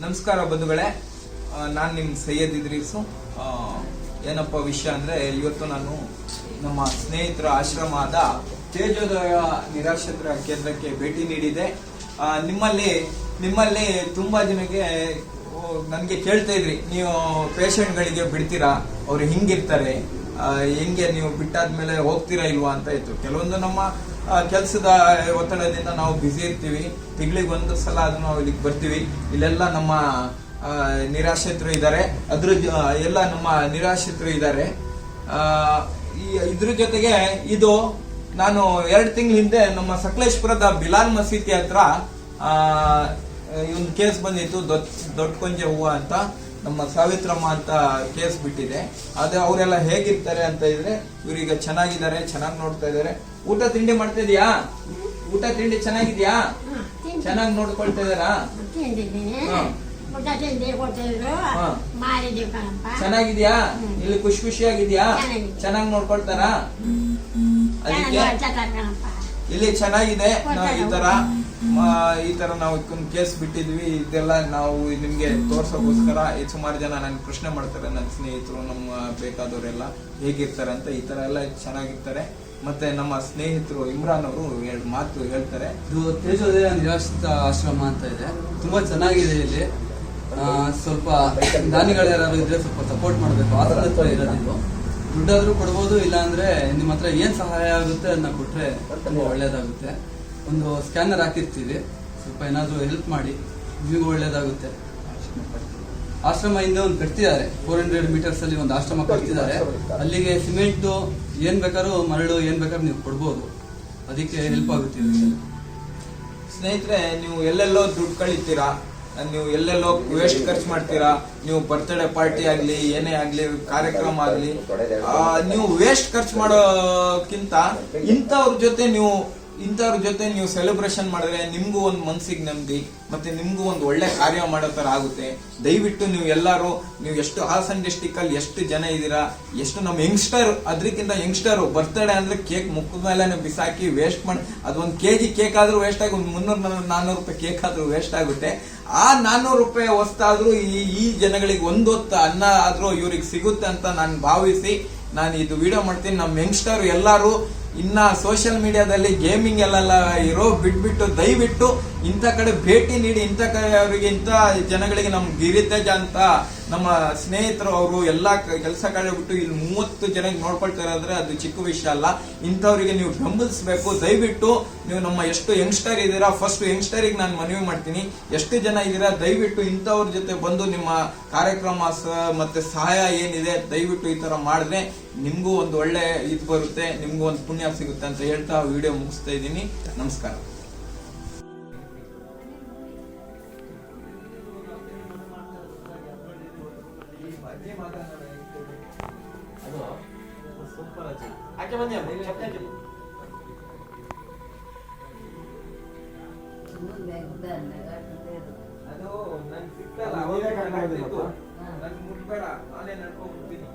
ನಮಸ್ಕಾರ ಬಂಧುಗಳೇ. ನಾನು ನಿಮ್ಮ ಸೈಯದ್ ಇದ್ರೀಸು. ಏನಪ್ಪ ವಿಷಯ ಅಂದ್ರೆ ಇವತ್ತು ನಾನು ನಮ್ಮ ಸ್ನೇಹಿತರ ಆಶ್ರಮದ ತೇಜೋದಯ ನಿರಾಶ್ರಿತರ ಕೇಂದ್ರಕ್ಕೆ ಭೇಟಿ ನೀಡಿದೆ. ನಿಮ್ಮಲ್ಲಿ ನಿಮ್ಮಲ್ಲಿ ತುಂಬಾ ಜನಕ್ಕೆ ನನಗೆ ಕೇಳ್ತಾ ಇದ್ರಿ. ನೀವು ಪೇಷಂಟ್ಗಳಿಗೆ ಬಿಡ್ತೀರಾ? ಅವರು ಹಿಂಗಿರ್ತಾರೆ. ಹೆಂಗೆ ನೀವು ಬಿಟ್ಟಾದ್ಮೇಲೆ ಹೋಗ್ತೀರಾ ಇಲ್ವಾ ಅಂತ ಇತ್ತು. ಕೆಲವೊಂದು ನಮ್ಮ ಕೆಲಸದ ಒತ್ತಡದಿಂದ ನಾವು ಬ್ಯುಸಿ ಇರ್ತೀವಿ. ತಿಂಗಳಿಗೆ ಒಂದು ಸಲ ಅದು ನಾವು ಇಲ್ಲಿಗೆ ಬರ್ತೀವಿ. ಇಲ್ಲೆಲ್ಲ ನಮ್ಮ ನಿರಾಶ್ರಿತರು ಇದ್ದಾರೆ. ಅದ್ರ ಎಲ್ಲ ನಮ್ಮ ನಿರಾಶ್ರಿತರು ಇದ್ದಾರೆ. ಇದ್ರ ಜೊತೆಗೆ ಇದು, ನಾನು ಎರಡು ತಿಂಗಳ ಹಿಂದೆ ನಮ್ಮ ಸಕಲೇಶ್ಪುರದ ಬಿಲಾಲ್ ಮಸೀದಿ ಹತ್ರ ಒಂದು ಕೇಸ್ ಬಂದಿತ್ತು. ದೊಡ್ಡ ದೊಡ್ಡ ಕೊಂಜೆ ಹೂವು ಅಂತ. ನಮ್ಮ ಸಾವಿತ್ರಮ್ಮ ಅಂತ ಕೇಸ್ ಬಿಟ್ಟಿದೆ. ಅದೇ ಅವರೆಲ್ಲ ಹೇಗಿರ್ತಾರೆ ಅಂತ ಇದ್ರೆ ಇವ್ರೀಗ ಚೆನ್ನಾಗಿದ್ದಾರೆ ಚೆನ್ನಾಗ್ ನೋಡ್ತಾ ಇದ್ದಾರೆ. ಊಟ ತಿಂಡಿ ಮಾಡ್ತಾ ಇದೀಯಾ? ಊಟ ತಿಂಡಿ ಚೆನ್ನಾಗಿದ್ಯಾ? ಚೆನ್ನಾಗ್ ನೋಡ್ಕೊಳ್ತಾ ಇದಾರಾ. ಚೆನ್ನಾಗಿದ್ಯಾ? ಇಲ್ಲಿ ಖುಷಿ ಖುಷಿಯಾಗಿದ್ಯಾ? ಚೆನ್ನಾಗ್ ನೋಡ್ಕೊಳ್ತಾರಾ? ಅದಕ್ಕೆ ಇಲ್ಲಿ ಚೆನ್ನಾಗಿದೆ. ನಾವು ಈ ತರ ಈ ತರ ನಾವು ಕೇಸ್ ಬಿಟ್ಟಿದ್ವಿ. ಇದೆಲ್ಲ ನಾವು ನಿಮ್ಗೆ ತೋರ್ಸೋಕೋಸ್ಕರ ಈ ಸುಮಾರು ಜನ ನನ್ಗೆ ಪ್ರಶ್ನೆ ಮಾಡ್ತಾರೆ ನನ್ನ ಸ್ನೇಹಿತರು ನಮ್ಮ ಬೇಕಾದವರೆಲ್ಲ ಹೇಗಿರ್ತಾರೆ ಅಂತ ಈ ತರ ಎಲ್ಲ ಚೆನ್ನಾಗಿರ್ತಾರೆ. ಮತ್ತೆ ನಮ್ಮ ಸ್ನೇಹಿತರು ಇಮ್ರಾನ್ ಅವರು ಎರಡು ಮಾತು ಹೇಳ್ತಾರೆ. ಇದು ತೇಜೋದಯ ನಿರಾಶ್ರಿತ ಆಶ್ರಮ ಅಂತ ಇದೆ. ತುಂಬಾ ಚೆನ್ನಾಗಿದೆ ಇಲ್ಲಿ. ಸ್ವಲ್ಪ ದಾನಿಗಳು ಯಾರಾದ್ರೂ ಇದ್ರೆ ಸ್ವಲ್ಪ ಸಪೋರ್ಟ್ ಮಾಡಬೇಕು. ಆಸನ ಇರೋದಿಲ್ಲ ದುಡ್ಡಾದ್ರೂ ಕೊಡ್ಬೋದು ಇಲ್ಲ ಅಂದ್ರೆ ನಿಮ್ಮ ಹತ್ರ ಏನ್ ಸಹಾಯ ಆಗುತ್ತೆ ಅದನ್ನ ಕೊಟ್ರೆ ತುಂಬಾ ಒಳ್ಳೇದಾಗುತ್ತೆ. ಒಂದು ಸ್ಕ್ಯಾನರ್ ಹಾಕಿರ್ತೀವಿ. ಸ್ವಲ್ಪ ಏನಾದ್ರೂ ಹೆಲ್ಪ್ ಮಾಡಿ, ನಿಮಗೂ ಒಳ್ಳೇದಾಗುತ್ತೆ. ಆಶ್ರಮ ಹಿಂದೆ ಒಂದು ಕಟ್ತಿದ್ದಾರೆ. ಫೋರ್ ಹಂಡ್ರೆಡ್ ಮೀಟರ್ಸ್ ಅಲ್ಲಿ ಒಂದು ಆಶ್ರಮ ಕಟ್ತಿದ್ದಾರೆ. ಅಲ್ಲಿಗೆ ಸಿಮೆಂಟ್ ಏನ್ ಬೇಕಾದ್ರೂ ಮರಳು ಏನ್ ಬೇಕಾದ್ರೂ ನೀವು ಕೊಡ್ಬೋದು. ಅದಕ್ಕೆ ಹೆಲ್ಪ್ ಆಗುತ್ತೆ. ಸ್ನೇಹಿತರೆ, ನೀವು ಎಲ್ಲೆಲ್ಲೋ ದುಡ್ಡು ಕಳಿತೀರಾ? ನೀವು ಎಲ್ಲೆಲ್ಲೋ ವೇಸ್ಟ್ ಖರ್ಚು ಮಾಡ್ತೀರಾ, ನೀವು ಬರ್ತ್ಡೇ ಪಾರ್ಟಿ ಆಗ್ಲಿ, ಏನೇ ಆಗ್ಲಿ, ಕಾರ್ಯಕ್ರಮ ಆಗ್ಲಿ ನೀವು ವೇಸ್ಟ್ ಖರ್ಚು ಮಾಡೋಕ್ಕಿಂತ ಇಂಥವ್ರ ಜೊತೆ ನೀವು ಇಂಥವ್ರ ಜೊತೆ ನೀವು ಸೆಲೆಬ್ರೇಷನ್ ಮಾಡಿದ್ರೆ ನಿಮಗೂ ಒಂದು ಮನ್ಸಿಗೆ ನೆಮ್ಮದಿ, ಮತ್ತೆ ನಿಮಗೂ ಒಂದು ಒಳ್ಳೆ ಕಾರ್ಯ ಮಾಡೋ ಥರ ಆಗುತ್ತೆ. ದಯವಿಟ್ಟು ನೀವು ಎಲ್ಲರೂ, ನೀವು ಎಷ್ಟು ಹಾಸನ್ ಡಿಸ್ಟಿಕಲ್ಲಿ ಎಷ್ಟು ಜನ ಇದ್ದೀರಾ, ಎಷ್ಟು ನಮ್ಮ ಯಂಗ್ಸ್ಟರ್ ಅದ್ರಕ್ಕಿಂತ ಯಂಗ್ಸ್ಟರ್ ಬರ್ತಡೇ ಅಂದ್ರೆ ಕೇಕ್ ಮುಖದ ಮೇಲೆ ಬಿಸಾಕಿ ವೇಸ್ಟ್ ಮಾಡಿ ಅದೊಂದು ಕೆ ಜಿ ಕೇಕ್ ಆದ್ರೂ ವೇಸ್ಟ್ ಆಗಿ ಒಂದು ಮುನ್ನೂರು ನಾನ್ನೂರು ರೂಪಾಯಿ ಕೇಕ್ ಆದ್ರೂ ವೇಸ್ಟ್ ಆಗುತ್ತೆ. ಆ ನಾನ್ನೂರು ರೂಪಾಯಿ ಹೊಸ್ತಾದ್ರೂ ಈ ಈ ಜನಗಳಿಗೆ ಒಂದು ಹೊತ್ತು ಅನ್ನ ಆದ್ರೂ ಇವ್ರಿಗೆ ಸಿಗುತ್ತೆ ಅಂತ ನಾನು ಭಾವಿಸಿ, ನಾನು ಇದು ವಿಡಿಯೋ ಮಾಡ್ತೀನಿ. ನಮ್ಮ ಯಂಗ್ಸ್ಟರ್ ಎಲ್ಲರೂ ಇನ್ನ ಸೋಷಿಯಲ್ ಮೀಡಿಯಾದಲ್ಲಿ ಗೇಮಿಂಗ್ ಎಲ್ಲ ಇರೋ ಬಿಟ್ಬಿಟ್ಟು, ದಯವಿಟ್ಟು ಇಂಥ ಕಡೆ ಭೇಟಿ ನೀಡಿ ಇಂಥ ಕಡೆ ಅವರಿಗೆ ಇಂಥ ಜನಗಳಿಗೆ ನಮ್ಮ ಗಿರಿತೇಜ ಅಂತ ನಮ್ಮ ಸ್ನೇಹಿತರು ಅವರು ಎಲ್ಲಾ ಕೆಲಸ ಕಾರ್ಯ ಬಿಟ್ಟು ಇಲ್ಲಿ ಮೂವತ್ತು ಜನಕ್ಕೆ ನೋಡ್ಕೊಳ್ತಾ ಇರೋದ್ರೆ ಅದು ಚಿಕ್ಕ ವಿಷಯ ಅಲ್ಲ. ಇಂಥವ್ರಿಗೆ ನೀವು ಬೆಂಬಲಿಸಬೇಕು. ದಯವಿಟ್ಟು ನೀವು ನಮ್ಮ ಎಷ್ಟು ಯಂಗ್ಸ್ಟರ್ ಇದ್ದೀರಾ ಫಸ್ಟ್ ಯಂಗ್ಸ್ಟರಿಗೆ ನಾನು ಮನವಿ ಮಾಡ್ತೀನಿ. ಎಷ್ಟು ಜನ ಇದ್ದೀರಾ, ದಯವಿಟ್ಟು ಇಂಥವ್ರ ಜೊತೆ ಬಂದು ನಿಮ್ಮ ಕಾರ್ಯಕ್ರಮ ಮತ್ತೆ ಸಹಾಯ ಏನಿದೆ, ದಯವಿಟ್ಟು ಈ ತರ ಮಾಡಿದ್ರೆ ನಿಮಗೂ ಒಂದು ಒಳ್ಳೆ ಇದು ಬರುತ್ತೆ, ನಿಮಗೂ ಒಂದು ಪುಣ್ಯ ಸಿಗುತ್ತೆ ಅಂತ ಹೇಳ್ತಾ ವಿಡಿಯೋ ಮುಗಿಸ್ತಾ ಇದ್ದೀನಿ. ನಮಸ್ಕಾರ. ಅದು ಸೂಪರ್ ಅಜ್ಜಿ ಆಕೆ ಬನ್ನಿ ಅಮ್ಮ ಚಪ್ಪೆ ಹಾಕಿ ಅದು. ನಂಗೆ ಸಿಕ್ಕಲ್ಲ ನನ್ಗೆ ಮುಟ್ಬೇಡ ನಾನೇ ನಡ್ಕೊಂಡ್ಬಿಡ್ತೀನಿ